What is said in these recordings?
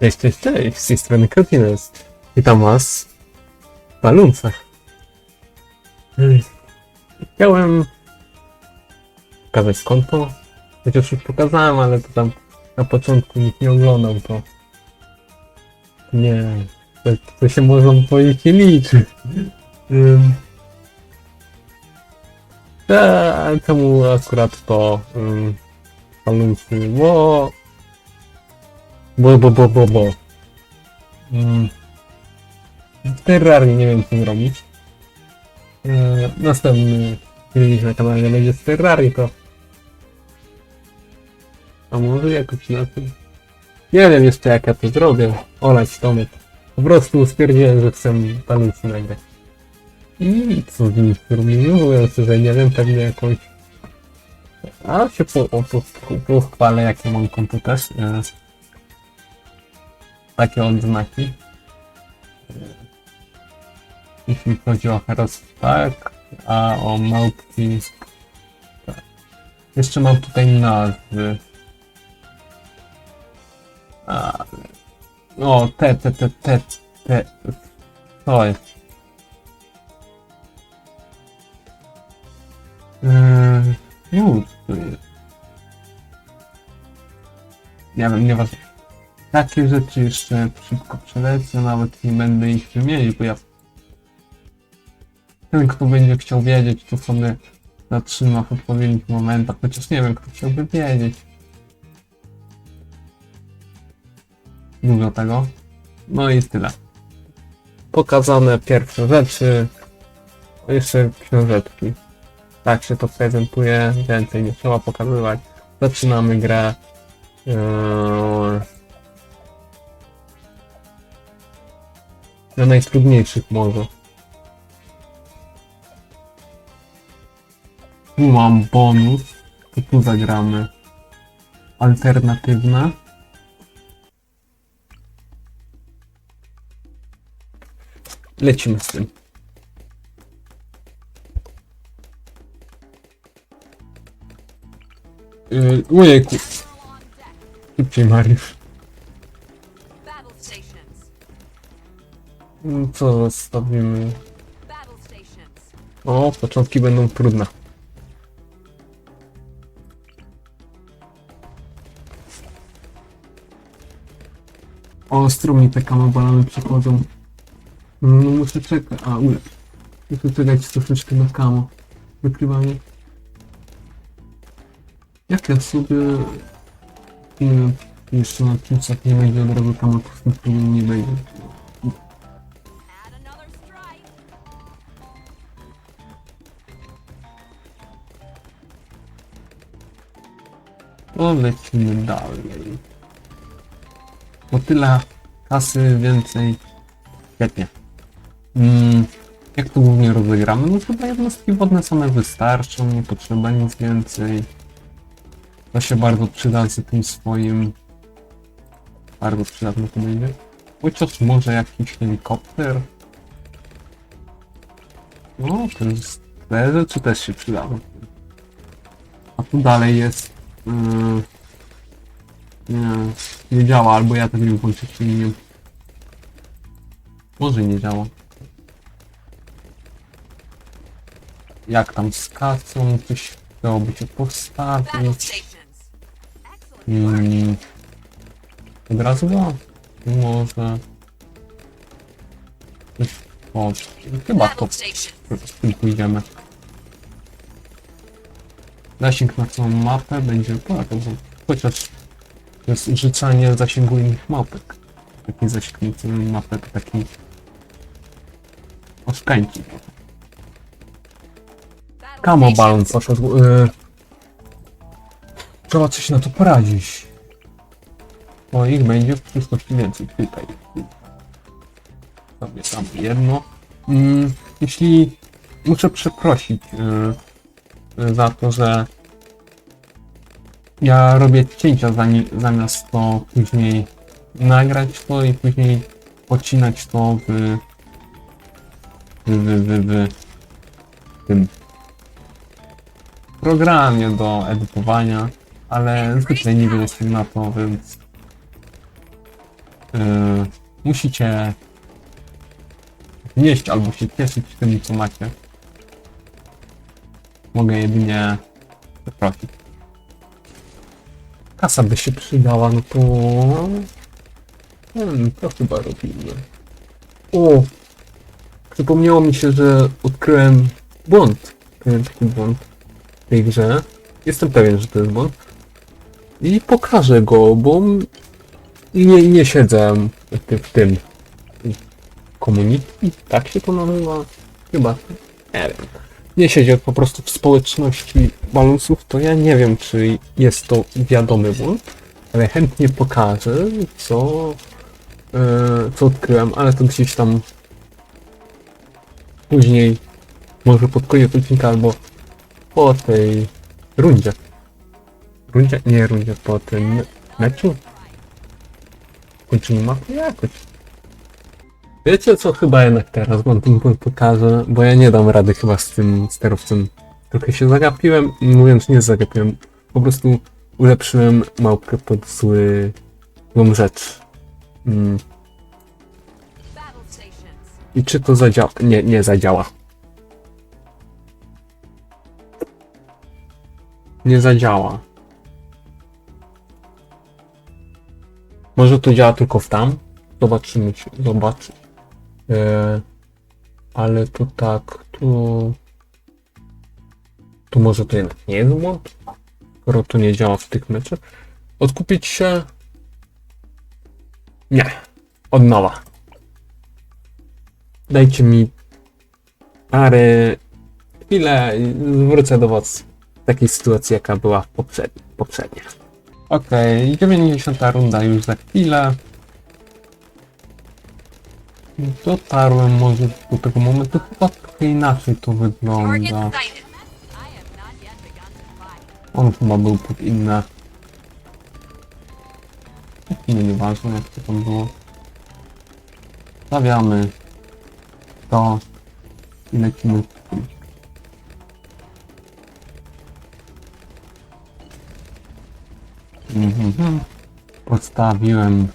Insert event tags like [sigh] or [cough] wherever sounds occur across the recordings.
Cześć, cześć, cześć, z tej strony Kotines. Witam was w baluncach. Ym, Chciałem pokazać konto, chociaż już pokazałem, ale to tam na początku nikt nie oglądał, to nie, to, to się można powiedzieć nie liczy. Ym, e, Czemu akurat to um, baluncy, bo bo, bo, bo, bo, bo. Mm. Terrarii nie wiem co zrobić. E, następny filmik na kanale będzie z Terrarii, to... A może jakoś na tym... Nie wiem jeszcze jak ja to zrobię. Olać Tomek. Po prostu stwierdziłem, że chcę palucy nagrać. I co z nim zrobimy? Mówiąc, że nie wiem, pewnie jakąś... A się po, po, po, pochwalę jakie mam konto też. Takie odznaki. Jeśli chodzi o Heros, tak, a o małpki. Jeszcze mam tutaj nazwy. A, o, te, te, te, te, te, to jest. Yy, już, to jest. Nie wiem, nieważne takie rzeczy jeszcze szybko przelecę, nawet nie będę ich wymienić, bo ja... Ten, kto będzie chciał wiedzieć, to sobie zatrzyma w odpowiednich momentach, chociaż nie wiem, kto chciałby wiedzieć. Dużo tego. No i tyle. Pokazane pierwsze rzeczy. Jeszcze książeczki. Tak się to prezentuje, więcej nie trzeba pokazywać. Zaczynamy grę. Eee, Na najtrudniejszych może. Tu mam bonus, to tu zagramy. Alternatywne. Lecimy z tym. Yy, ojejku. Szybciej Mariusz. Co zostawimy? O, początki będą trudne. Ostro mi te kamobalany przychodzą. No muszę czekać. A, ule. Muszę czekać troszeczkę na kamo. Wykrywanie. Jak ja sobie... Wiem, jeszcze na Teamsach nie będzie od razu kamo, to nie będzie. No lecimy dalej. Bo tyle kasy więcej. Świetnie. Mm, jak to głównie rozegramy? No chyba jednostki wodne same wystarczą, nie potrzeba nic więcej. To się bardzo przyda z tym swoim. Bardzo przydatne to będzie. Chociaż może jakiś helikopter. No, to jest te rzeczy też się przydały. A tu dalej jest. Yy, nie, nie działa, albo ja tego nie włączę silnikiem. Może nie działa. Jak tam z kasą, coś chciałoby się postawić. Mm, od razu go? Może. Chyba to pójdziemy. Zasięg na całą mapę będzie polegał, chociaż to jest rzucanie zasięgu innych mapek. Taki zasięg na całą mapę to taki. Battle Kamo balon poszedł. Yy... Trzeba coś na to poradzić. O, ich będzie w przyszłości więcej. Tutaj. Sobie tam jedno. Mm, jeśli muszę przeprosić yy, za to, że ja robię cięcia zami, zamiast to później nagrać to i później pocinać to w w, w, w, w tym programie do edytowania, ale zwykle nie jestem na to, więc Yy, musicie wnieść albo się cieszyć tym, co macie. Mogę jedynie przeprosić. Kasa by się przydała, no to... Hmm, to chyba robimy. O! Przypomniało mi się, że odkryłem błąd. Pewien taki błąd w tej grze. Jestem pewien, że to jest błąd. I pokażę go, bo nie, nie siedzę w tym, w community, tak się to nazywa? Chyba, nie wiem. Nie siedzę po prostu w społeczności balusów, to ja nie wiem, czy jest to wiadomy błąd, ale chętnie pokażę, co, e, co odkryłem, ale to gdzieś tam później, może pod koniec odcinka, albo po tej rundzie. Rundzie? Nie rundzie, po tym me- meczu? Kończymy mapę jakoś. Wiecie co, chyba jednak teraz wam ten błąd pokażę, bo ja nie dam rady chyba z tym sterowcem. Trochę się zagapiłem, mówiąc nie zagapiłem, po prostu ulepszyłem małpkę pod zły, złą rzecz. Mm. I czy to zadziała? Nie, nie zadziała. Nie zadziała. Może to działa tylko w tam? Zobaczymy, czy zobacz. E, ale to tak, tu... Tu może to jednak nie jest błąd? Skoro to nie działa w tych meczach. Odkupić się? Nie. Od nowa. Dajcie mi parę chwilę wrócę do was w takiej sytuacji, jaka była w poprzedni, poprzednia. Okej, okay, 90 runda już za chwilę. Dotarłem może do tego momentu, chyba trochę inaczej to wygląda. On chyba był pod inne. No nieważne jak to tam było. Stawiamy to i lecimy. Mhm. Podstawiłem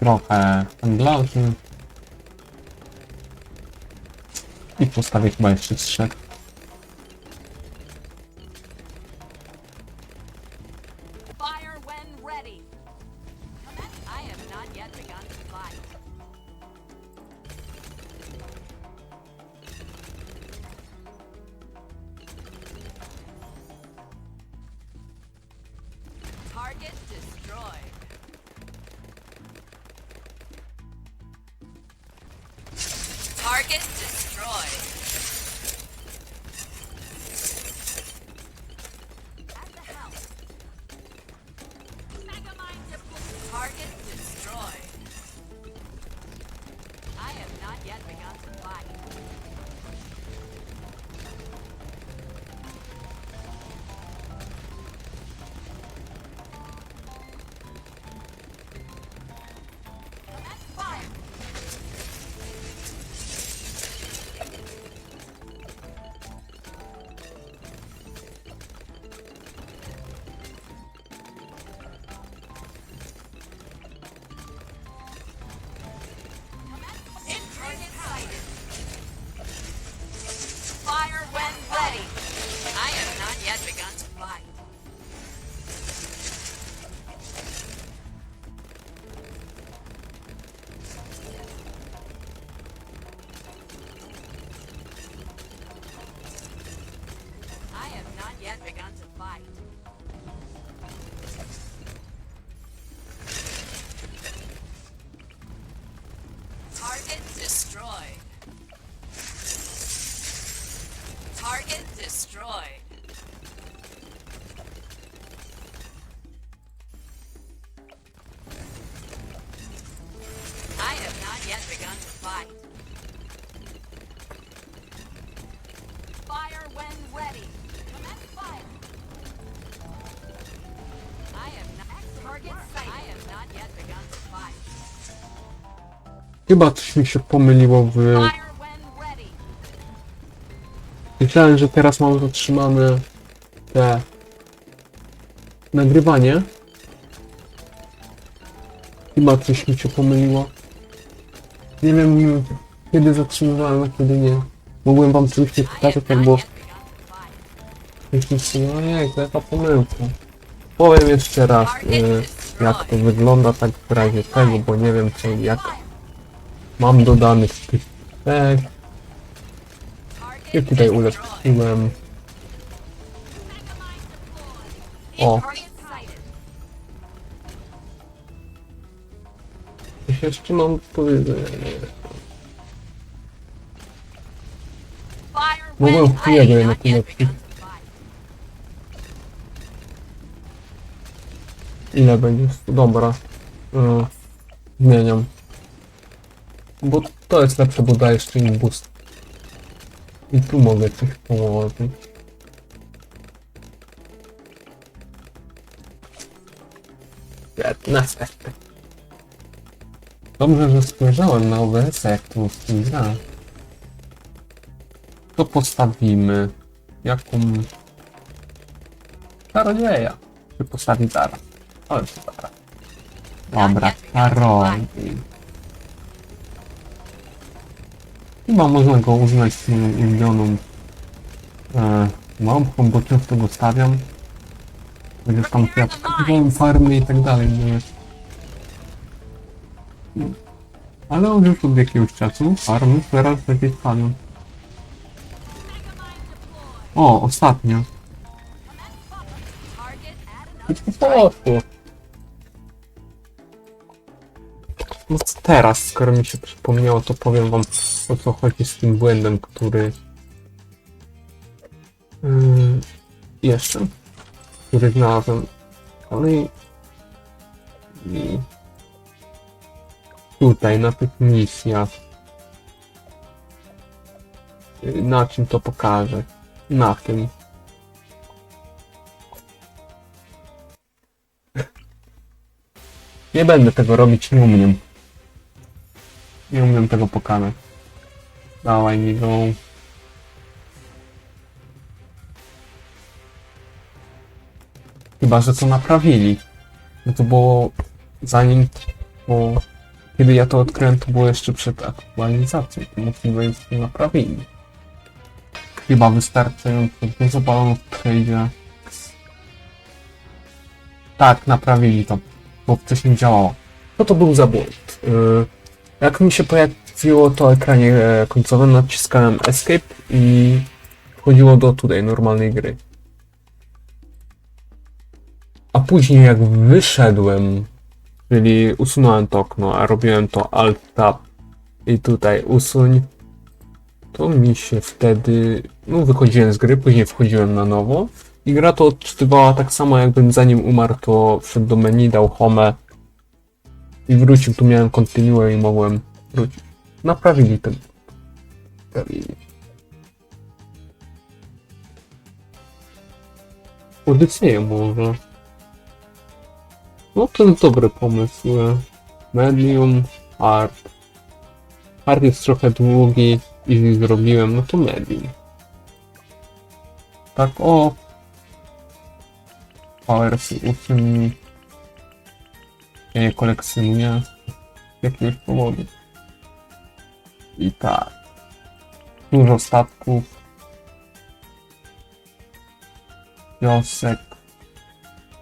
trochę handlarzy. I postawię chyba jeszcze trzech. Target destroyed. I have not yet begun to fight. Destroy. Chyba coś mi się pomyliło w... Myślałem, że teraz mam zatrzymane te nagrywanie. Chyba coś mi się pomyliło. Nie wiem, kiedy zatrzymywałem, a kiedy nie. Mogłem wam nie pokazać, jak było Jakimś- No nie, to jaka pomyłka. Powiem jeszcze raz, y, jak to wygląda tak w razie tego, bo nie wiem co, jak mam tych tak, i tutaj ulepszyłem. O, coś jeszcze mam do powiedzenia. Mogłem chwilę go jednak ulepszyć. Ile będzie? Dobra. Y, zmieniam. Bo to jest lepsze, bo daje string boost. I tu mogę coś położyć. Piętnaście. Dobrze, że spojrzałem na OBS, jak to w tym gra. To postawimy. Jaką... Czarodzieja. Czy postawi zaraz. Ale się dobra. Dobra, czarodziej. Chyba można go uznać moją ulubioną e, małpką, bo często go stawiam. Będziesz tam kwiatkowe farmy i tak dalej. Nie? Ale on już od jakiegoś czasu farmy teraz będzie stawiam. O, ostatnio. I po prostu. No teraz, skoro mi się przypomniało, to powiem wam o co chodzi z tym błędem, który... Yy, jeszcze, który znalazłem. Ale i... tutaj, na tych misjach. Yy, Na czym to pokażę? Na tym. [laughs] Nie będę tego robić, nie umiem. Nie umiem tego pokazać. Dawaj mi go. Chyba, że to naprawili. No to było zanim, bo kiedy ja to odkryłem, to było jeszcze przed aktualizacją. To możliwe jest, to naprawili. Chyba wystarczająco dużo balonów przejdzie. Tak, naprawili to, bo wcześniej działało. Co to był za błąd? Yy, jak mi się pojawiło to ekranie e, końcowym, naciskałem Escape i wchodziło do tutaj normalnej gry. A później jak wyszedłem, czyli usunąłem to okno, a robiłem to Alt Tab i tutaj usuń, to mi się wtedy, no wychodziłem z gry, później wchodziłem na nowo i gra to odczytywała tak samo jakbym zanim umarł, to wszedł do menu, dał home i wrócił, tu miałem kontynuę i mogłem wrócić. Naprawili ten. Naprawili. Odyseję może. No to jest dobry pomysł. Medium, art. Art jest trochę długi i zrobiłem, no to medium. Tak o. Powers usuń. Ja je kolekcjonuję z jakiegoś. I tak. Dużo statków. Wiosek.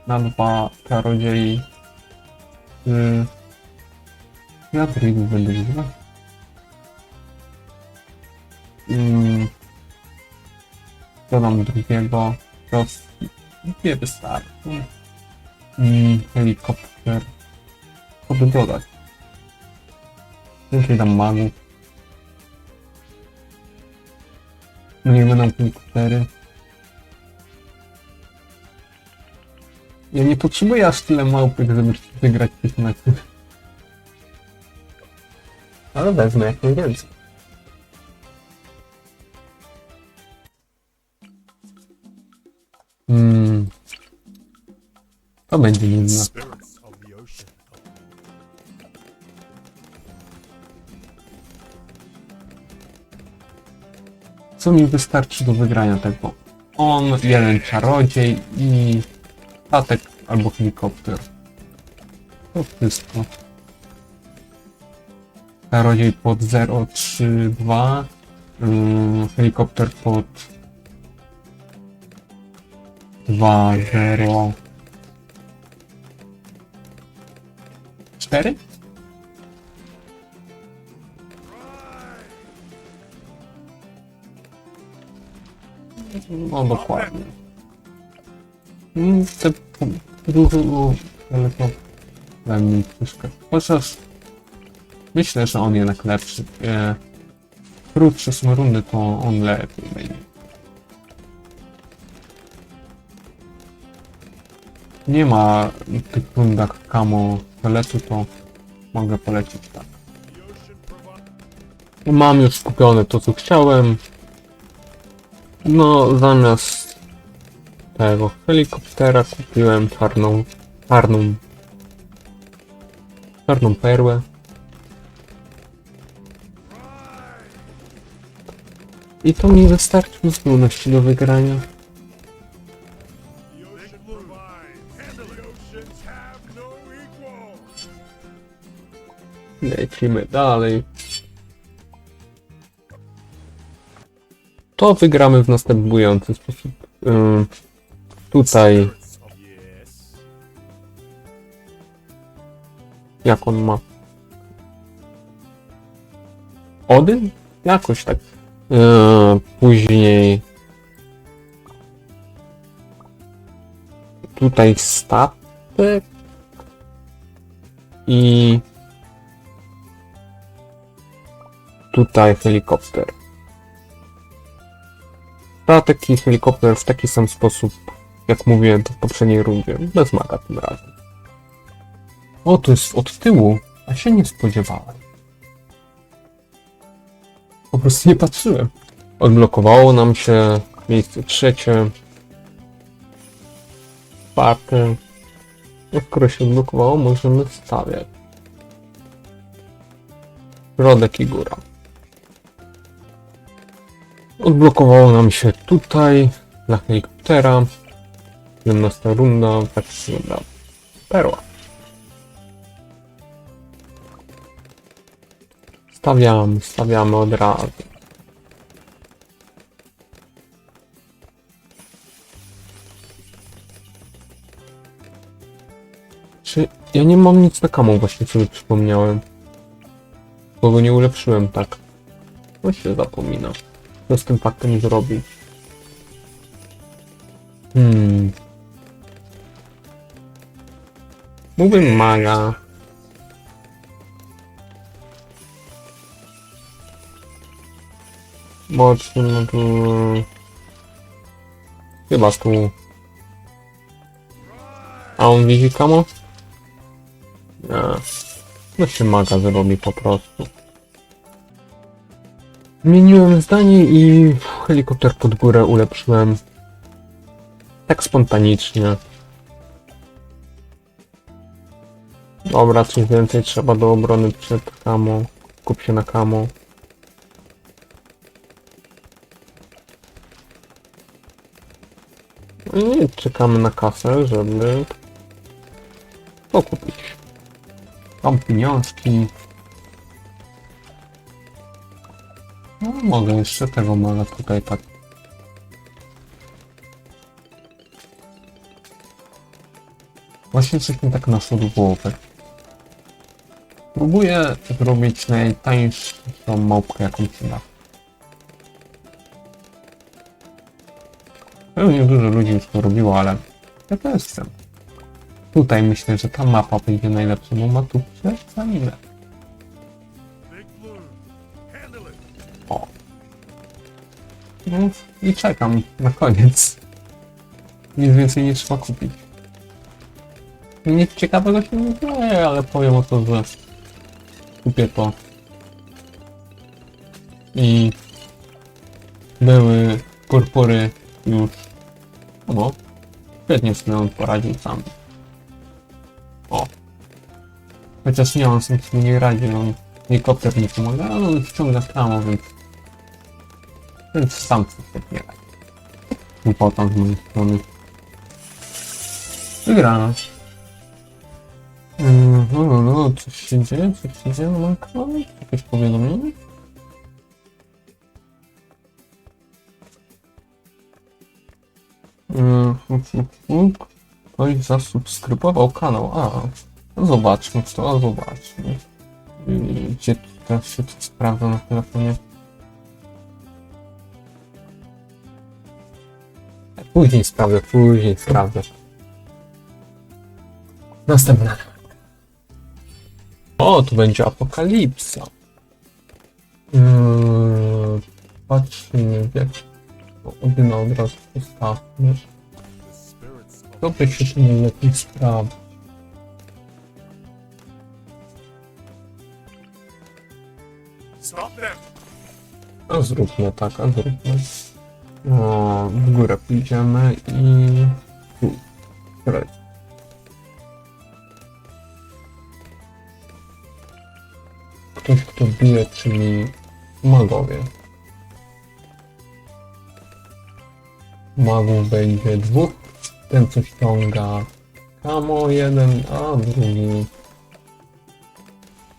Na dwa czarodziei. Yy. Ja trybów będę. Yy. Dodam drugiego. Roz... Nie wystarczy. Yy, helikopter. Co by dodać? Więcej tam magów. Niech będą helikoptery. Ja nie potrzebuję aż tyle małpek, żeby wygrać tych meczów. Ale wezmę jak najwięcej. Hmm. To będzie nudne. Co mi wystarczy do wygrania tego? On, jeden czarodziej i statek albo helikopter. To wszystko. Czarodziej pod 032, yy, helikopter pod 204? No dokładnie. Mm, Te ale to we mnie troszkę. Chociaż myślę, że on jednak lepszy. E, krótsze są rundy, to on lepiej będzie. Nie ma tych rundach kamo teletu, to mogę polecić tak. Mam już kupione to, co chciałem. No, zamiast tego helikoptera kupiłem czarną, czarną, czarną perłę. I to mi wystarczy w zupełności do wygrania. The ocean To wygramy w następujący sposób. Tutaj, jak on ma? Odyn? Jakoś tak. Yy, później. Tutaj statek. I. Tutaj helikopter. Statek i helikopter w taki sam sposób, jak mówiłem to w poprzedniej rundzie. Bez maga tym razem. O, to jest od tyłu, a się nie spodziewałem. Po prostu nie patrzyłem. Odblokowało nam się miejsce trzecie. Czwarte. Jak skoro się odblokowało, możemy stawiać. Środek i góra. Odblokowało nam się tutaj dla helikoptera. 17 runda, tak wygląda perła. Stawiamy, stawiamy od razu. Czy ja nie mam nic na kamo właśnie sobie przypomniałem. Bo go nie ulepszyłem tak. No się zapomina. Co z tym faktem zrobić? Hmm. Mógłbym maga. Mocno, no tu... Chyba tu. A on widzi kamo? Nie. No się maga zrobi po prostu. Zmieniłem zdanie i helikopter pod górę ulepszyłem. Tak spontanicznie. Dobra, coś więcej trzeba do obrony przed kamo. Kup się na kamo. No i czekamy na kasę, żeby to kupić. Mam pieniążki. Mogę jeszcze tego mala tutaj tak. Właśnie coś mi tak naszło do głowy. Próbuję zrobić najtańszą małpkę jaką się. Pewnie dużo ludzi już to robiło, ale ja też chcę. Tutaj myślę, że ta mapa będzie najlepsza, bo ma tu przedstawione. No i czekam na koniec. Nic więcej nie trzeba kupić. Nic ciekawego się nie dzieje, ale powiem o to, że kupię to. I były purpury już. No, świetnie sobie on poradził sam. O. Chociaż nie, on sobie nie radzi, on helikopter nie pomaga, ale on wciąga samo, więc... Więc sam nie radzi. Głupota z mojej strony. Wygrano. Mm, No, no, no, coś się dzieje, coś się dzieje, no, no, jakieś powiadomienie? Mm, huk, huk, huk. Ktoś zasubskrybował kanał, a, no zobaczmy to, zobaczmy. Gdzie teraz się to sprawdza na telefonie? Później sprawdzę, później sprawdzę. Następne. O, tu będzie apokalipsa. Yy, patrzymy, jak Odyna od razu postawmy. By się tu lepiej. Stop them! A zróbmy tak, a zróbmy. W górę pójdziemy i... Tu. Ktoś, kto bije, czyli magowie. Magów będzie dwóch. Ten, co ściąga kamo jeden, a drugi...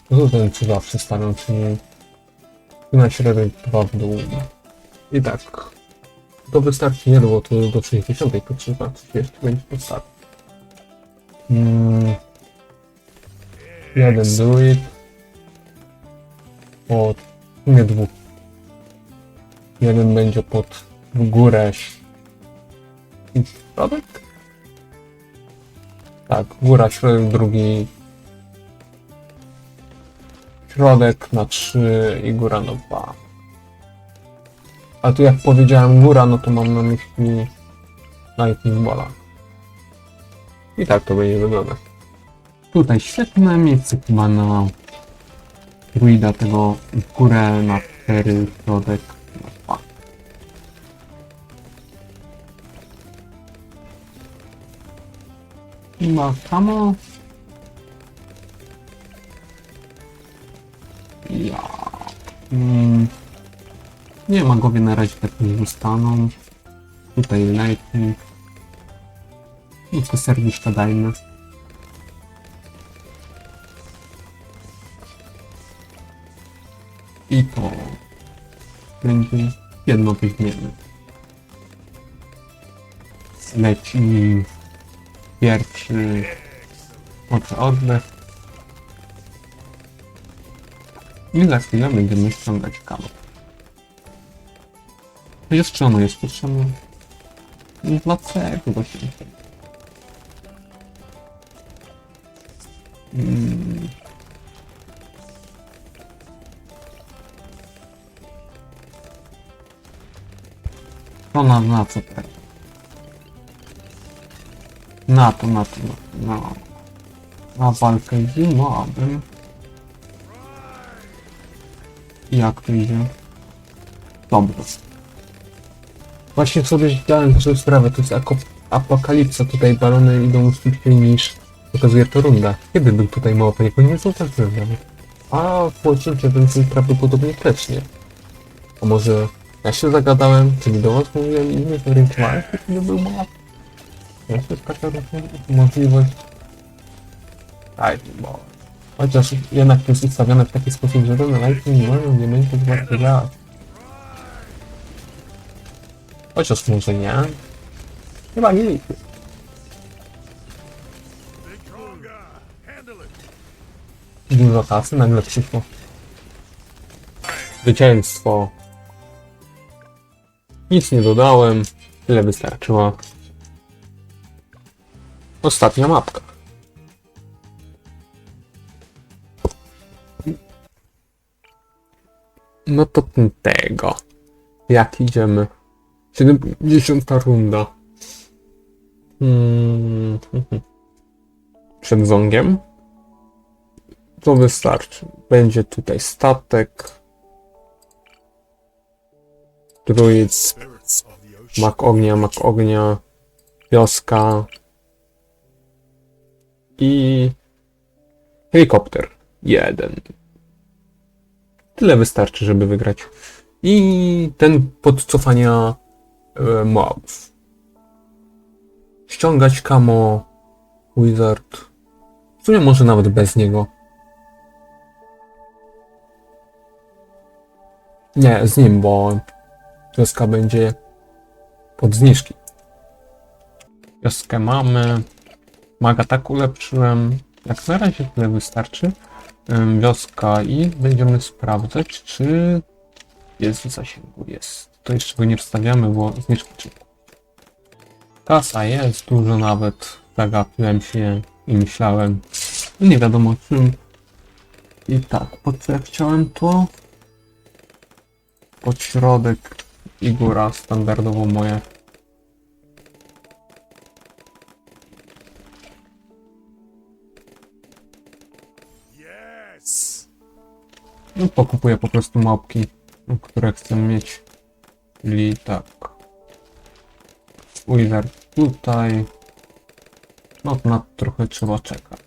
To ten, co zawsze stawią, czyli na średniej dwa w dół. I tak. To wystarczy nie było to do 60 potrzeba, coś jeszcze będzie postawić. Mm. Jeden druid. Pod... Nie dwóch. Jeden będzie pod górę. I środek? Tak, góra, środek, drugi środek na 3 i góra na 2. A tu jak powiedziałem góra, no to mam na myśli Lightning Bola. I tak to będzie wyglądać. Tutaj świetne miejsce chyba na druida tego górę na 4, środek na 2. Chyba samo Ja. Mm. Nie, magowie na razie tak nie zostaną. Tutaj lightning. I to serduszka dajmy. I to będzie jedno weźmiemy. Leci pierwszy oczy oddech. I za chwilę będziemy ściągać kabel. Jeszcze ono jest potrzebne. No Dlaczego właśnie? Mm. To na, na co teraz? Na to, na to, na na, na walkę zimowym. Jak to idzie? Dobrze. Właśnie sobie zdałem sobie sprawę, to jest apokalipsa, tutaj balony idą szybciej niż pokazuje to runda. Kiedy był tutaj mało paniego? Nie zauważyłem nawet. A w odcinku więcej prawdopodobnie też nie. A może ja się zagadałem, czyli do was mówiłem i nie zorientowałem się, nie był mało. Jest też taka możliwość. Aj, bo Chociaż jednak to jest ustawione w taki sposób, że ten lightning nie może nie będzie tak bardzo działać. Chociaż może nie. Chyba nie. Dużo kasy nagle przyszło. Zwycięstwo. Nic nie dodałem. Tyle wystarczyło. Ostatnia mapka. No to tego. Jak idziemy? 70 runda. Hmm. [laughs] Przed zongiem. To wystarczy. Będzie tutaj statek. Druid, mak ognia, mak ognia, wioska i helikopter. Jeden. Tyle wystarczy, żeby wygrać. I ten podcofania e, mobów. Ściągać kamo, wizard, W sumie może nawet bez niego. Nie, z nim, bo wioska będzie pod zniżki. Wioskę mamy. Maga tak ulepszyłem. Jak na razie tyle wystarczy. Wioska i będziemy sprawdzać, czy jest w zasięgu. Jest. To jeszcze go nie wstawiamy, bo trzeba. Kasa jest, dużo nawet. Zagapiłem się i myślałem. Nie wiadomo o czym. I tak, po co ja chciałem to? Pod środek i góra standardowo moje. No pokupuję po prostu małpki, które chcę mieć. Czyli tak. Wheeler tutaj. No na trochę trzeba czekać.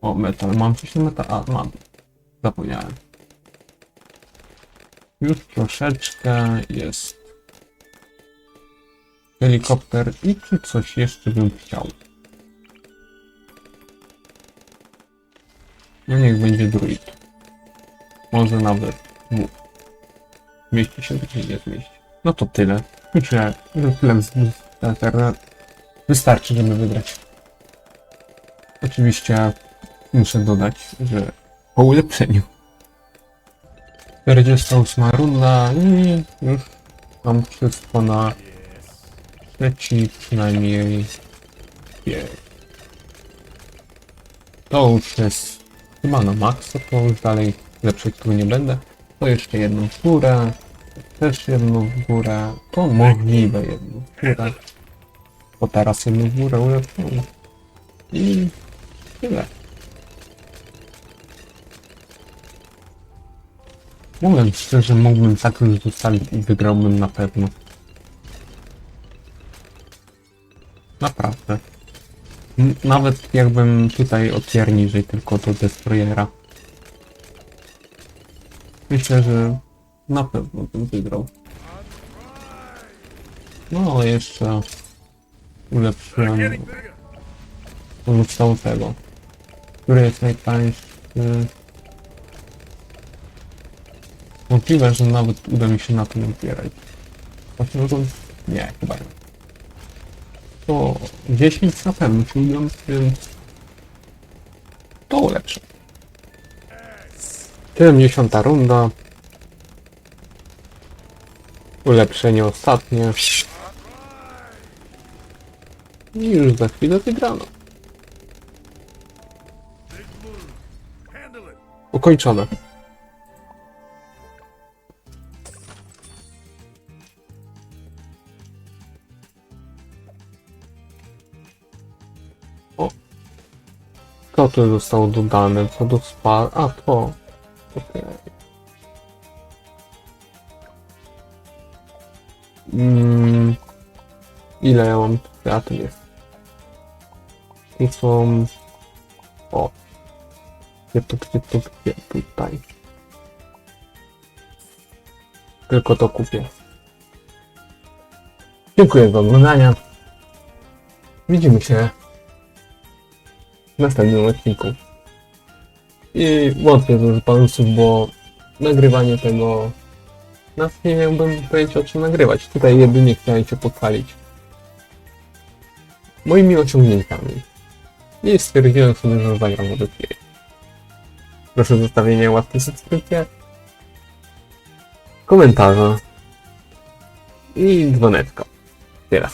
O, metal. Mam coś na metal? A, mam. Zapomniałem. Już troszeczkę jest. Helikopter i czy coś jeszcze bym chciał? No niech będzie druid. Może nawet dwóch. Mieści się czy nie zmieści. No to tyle. Myślę, że tyle wystarczy, żeby wygrać. Oczywiście muszę dodać, że po ulepszeniu. 48 runda i już mam wszystko na trzeci przynajmniej bieg. To już jest chyba na maksa, to już dalej lepszej tu nie będę. To jeszcze jedną górę, też jedną górę, to możliwe jedną górę. Bo teraz jedną górę ulepszono. I tyle. Mówiąc szczerze, mógłbym już zostawić i wygrałbym na pewno. Naprawdę. N- Nawet jakbym tutaj o tier niżej tylko do Destroyera. Myślę, że na pewno bym wygrał. No, jeszcze ulepszyłem pozostałego. Który jest najtańszy? Możliwe, że nawet uda mi się na tym opierać. Właśnie, no to nie, chyba nie. To 10 na pewno uda, więc to ulepszę. 70 runda. Ulepszenie ostatnie. I już za chwilę wygrano. Ukończone. O. Co tu zostało dodane? Co do spa... A, to. Okej. [laughs] Mm. Ile ja mam jest? Tu są... O. Gdzie to, gdzie to, gdzie tutaj? Tylko to kupię. Dziękuję za oglądanie. Widzimy się w następnym odcinku. I wątpię, pan sub, bo nagrywanie tego... Nas nie miałbym pojęcia o czym nagrywać. Tutaj jedynie chciałem się pochwalić. Moimi osiągnięciami. I stwierdziłem sobie, że zagram w lepiej. Proszę o zostawienie łapki subskrypcji, komentarza i dzwoneczka. Tyle.